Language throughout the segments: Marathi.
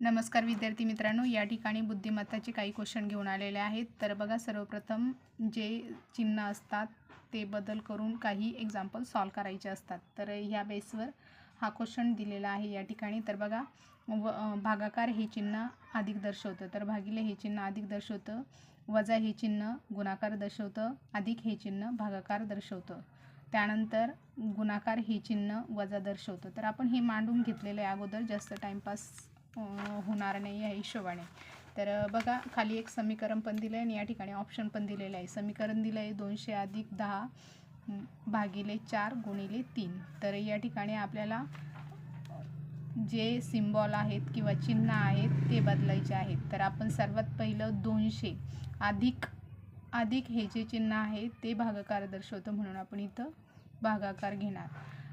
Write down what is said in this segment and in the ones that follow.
नमस्कार विद्यार्थी मित्रांनो या ठिकाणी बुद्धिमत्ताचे काही क्वेश्चन घेऊन आलेले आहेत. तर बघा सर्वप्रथम जे चिन्ह असतात ते बदल करून काही एक्झाम्पल सॉल्व करायचे असतात. तर ह्या बेसवर हा क्वेश्चन दिलेला आहे या ठिकाणी. तर बघा व भागाकार हे चिन्ह अधिक दर्शवतं. तर भागिले हे चिन्ह अधिक दर्शवतं. वजा हे चिन्ह गुणाकार दर्शवतं. अधिक हे चिन्ह भागाकार दर्शवतं. त्यानंतर गुणाकार हे चिन्ह वजा दर्शवतं. तर आपण हे मांडून घेतलेलं आहे अगोदर. जास्त टाईमपास होणार नाही या हिशोबाने. तर बघा खाली एक समीकरण पण दिलं आहे आणि या ठिकाणी ऑप्शन पण दिलेलं आहे. समीकरण दिलं आहे दोनशे अधिक दहा भागिले चार गुणिले तीन. तर या ठिकाणी आपल्याला जे सिम्बॉल आहेत किंवा चिन्ह आहेत ते बदलायचे आहेत. तर आपण सर्वात पहिलं दोनशे अधिक अधिक हे जे चिन्ह आहे ते भागाकार दर्शवतं म्हणून आपण इथं भागाकार घेणार.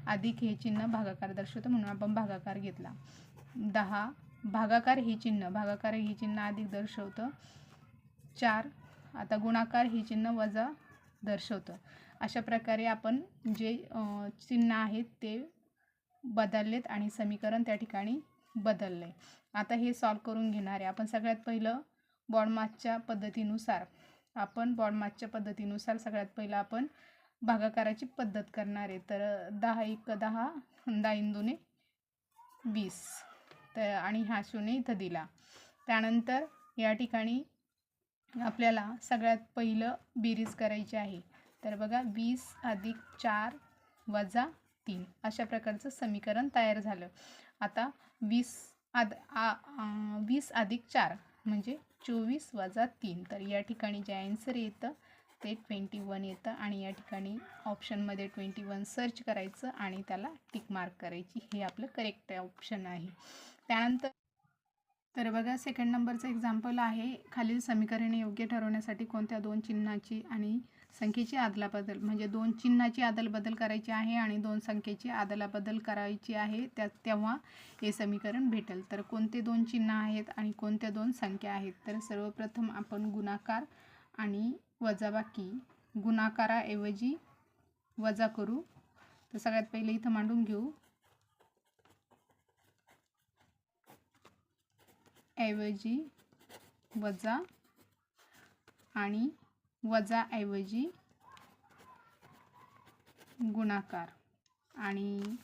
अधिक हे चिन्ह भागाकार दर्शवतं म्हणून आपण भागाकार घेतला. दहा भागाकार ही चिन्ह भागाकार ही चिन्ह अधिक दर्शवतं. चार आता गुणाकार हे चिन्ह वजा दर्शवतं. अशा प्रकारे आपण जे चिन्ह आहेत ते बदललेत आणि समीकरण त्या ठिकाणी बदललं आहे आता हे सॉल्व करून घेणार आहे. आपण सगळ्यात पहिलं बॉडमासच्या पद्धतीनुसार आपण बॉडमासच्या पद्धतीनुसार सगळ्यात पहिलं आपण भागाकाराची पद्धत करणार आहे. तर दहा एक दहा दहा इंदूने वीस. तर आणि हा शून्य इथं दिला. त्यानंतर या ठिकाणी आपल्याला सगळ्यात पहिलं बेरीज करायची आहे. तर बघा वीस अधिक चार वजा तीन अशा प्रकारचं समीकरण तयार झालं. आता वीस आद आ वीस अधिक चार म्हणजे चोवीस वजा तीन. तर या ठिकाणी जे ॲन्सर येतं ते ट्वेंटी वन येतं आणि या ठिकाणी ऑप्शनमध्ये ट्वेंटी वन सर्च करायचं आणि त्याला टिक मार्क करायची. हे आपलं करेक्ट ऑप्शन आहे. त्यानंतर तर बघा सेकंड नंबरचं एक्झाम्पल आहे. खालील समीकरणे योग्य ठरवण्यासाठी कोणत्या दोन चिन्हाची आणि संख्येची आदलाबदल म्हणजे दोन चिन्हाची आदलबदल करायची आहे आणि दोन संख्येची आदलाबदल करायची आहे त्या तेव्हा हे समीकरण भेटेल. तर कोणते दोन चिन्ह आहेत आणि कोणत्या दोन संख्या आहेत? तर सर्वप्रथम आपण गुणाकार आणि वजाबाकी. गुणाकाराऐवजी वजा करू. तर सगळ्यात पहिले इथं मांडून घेऊ. ऐवजी वजा आणि वजाऐवजी गुणाकार. आणि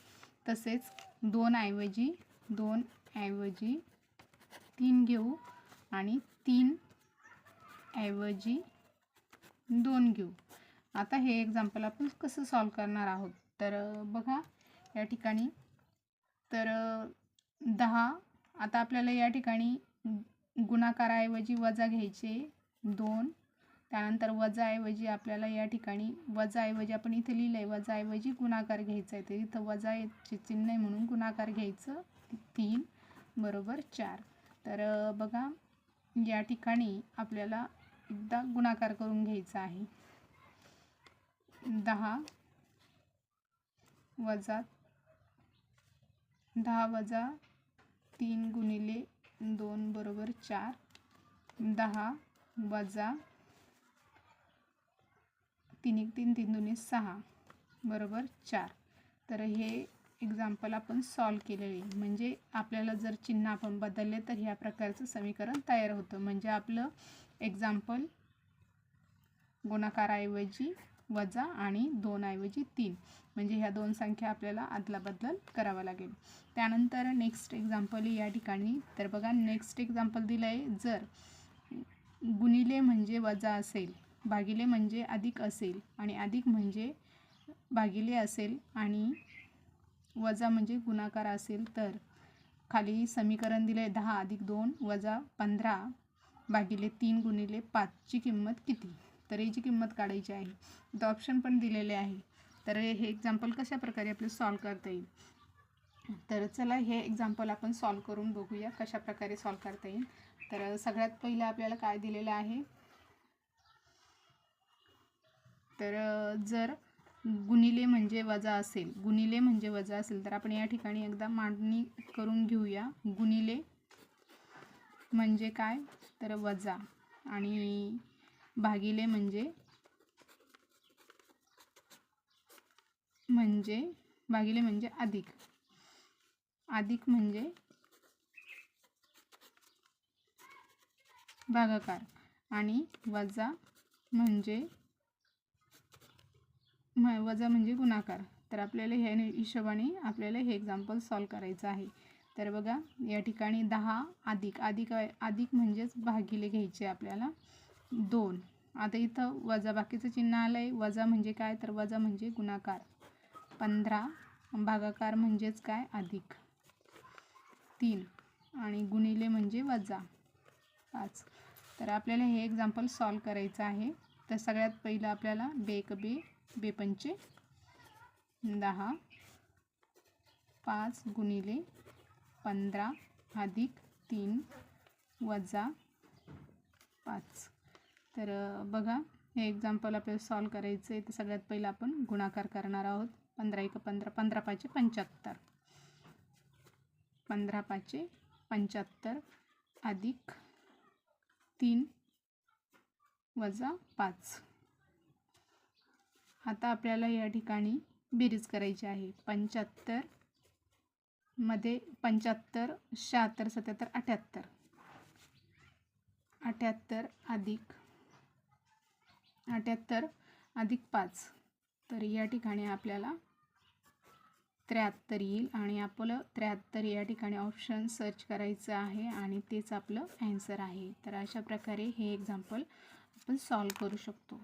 तसेच दोन ऐवजी दोन ऐवजी तीन घेऊ आणि तीन ऐवजी दोन घेऊ. आता हे एक्झाम्पल आपण कसं सॉल्व करणार आहोत? तर बघा या ठिकाणी तर दहा आता आपल्याला या ठिकाणी गुणाकाराऐवजी वजा घ्यायचे दोन. त्यानंतर वजाऐवजी आपल्याला या ठिकाणी वजाऐवजी आपण इथे लिहिलं आहे वजाऐवजी गुणाकार घ्यायचा आहे तर इथं वजा याचे चिन्ह आहे म्हणून गुणाकार घ्यायचं. तीन बरोबर चार. तर बघा या ठिकाणी आपल्याला एकदा गुणाकार करून घ्यायचा आहे. दहा वजा दहा वजा तीन गुणिले दोन बरोबर चार दहा वजा तीन एक तीन तीन दोन्ही सहा बरोबर चार. तर हे एक्झाम्पल आपण सॉल्व केलेले. म्हणजे आपल्याला जर चिन्ह आपण बदलले तर ह्या प्रकारचं समीकरण तयार होतं. म्हणजे आपलं एक्झाम्पल गुणाकाराऐवजी वजा आणि दोनऐवजी तीन. म्हणजे ह्या दोन संख्या आपल्याला अदलाबदल करावा लागेल. त्यानंतर नेक्स्ट एक्झाम्पल या ठिकाणी. तर बघा नेक्स्ट एक्झाम्पल दिलं आहे जर गुणिले म्हणजे वजा असेल भागिले म्हणजे अधिक असेल आणि अधिक म्हणजे भागिले असेल आणि वजा म्हणजे गुणाकार असेल तर खाली समीकरण दिलं आहे दहा अधिक दोन वजा पंधरा भागिले तीन गुणिले पाचची किंमत किती? तर याची किंमत काढायची आहे. तर ऑप्शन पण दिलेले आहे. तर हे एक्झाम्पल कशा प्रकारे आपलं सॉल्व करता येईल? तर चला हे एक्झाम्पल आपण सॉल्व करून बघूया कशा प्रकारे सॉल्व करता येईल. तर सगळ्यात पहिलं आपल्याला काय दिलेलं आहे? तर जर गुणिले म्हणजे वजा असेल गुणिले म्हणजे वजा असेल तर आपण या ठिकाणी एकदा मांडणी करून घेऊया. गुणिले म्हणजे काय? तर वजा. आणि भागिले म्हणजे? म्हणजे भागिले म्हणजे अधिक. अधिक म्हणजे? भागाकार. आणि वजा म्हणजे? वजा म्हणजे गुणाकार. तर आपल्याला ह्या हिशोबाने आपल्याला हे एक्झाम्पल सॉल्व करायचं आहे. तर बघा या ठिकाणी दहा अधिक. अधिक अधिक म्हणजेच भागिले घ्यायचे आपल्याला. दोन. आता इथं वजा बाकीचं चिन्ह आलं आहे वजा म्हणजे काय? तर वजा म्हणजे गुणाकार. पंधरा. भागाकार म्हणजेच काय? अधिक. तीन. आणि गुणिले म्हणजे वजा. पाच. तर आपल्याला हे एक्झाम्पल सॉल्व करायचं आहे. तर सगळ्यात पहिलं आपल्याला बेक बे बेपंचे दहा. पाच गुणिले पंधरा. अधिक तीन. वजा पाच. तर बघा हे एक्झाम्पल आपल्याला सॉल्व करायचं आहे तर सगळ्यात पहिलं आपण गुणाकार करणार आहोत. पंधरा एक पंधरा पंधरा पाचशे पंच्याहत्तर. पंधरा पाचशे पंच्याहत्तर अधिक तीन वजा पाच. आता आपल्याला या ठिकाणी बेरीज करायची आहे. पंच्याहत्तरमध्ये पंच्याहत्तर शहात्तर सत्याहत्तर अठ्याहत्तर. अठ्याहत्तर अधिक अठ्याहत्तर अधिक पाच. तर या ठिकाणी आपल्याला त्र्याहत्तर येईल आणि आपलं त्र्याहत्तर या ठिकाणी ऑप्शन सर्च करायचं आहे आणि तेच आपलं ॲन्सर आहे. तर अशा प्रकारे हे एक्झाम्पल आपण सॉल्व करू शकतो.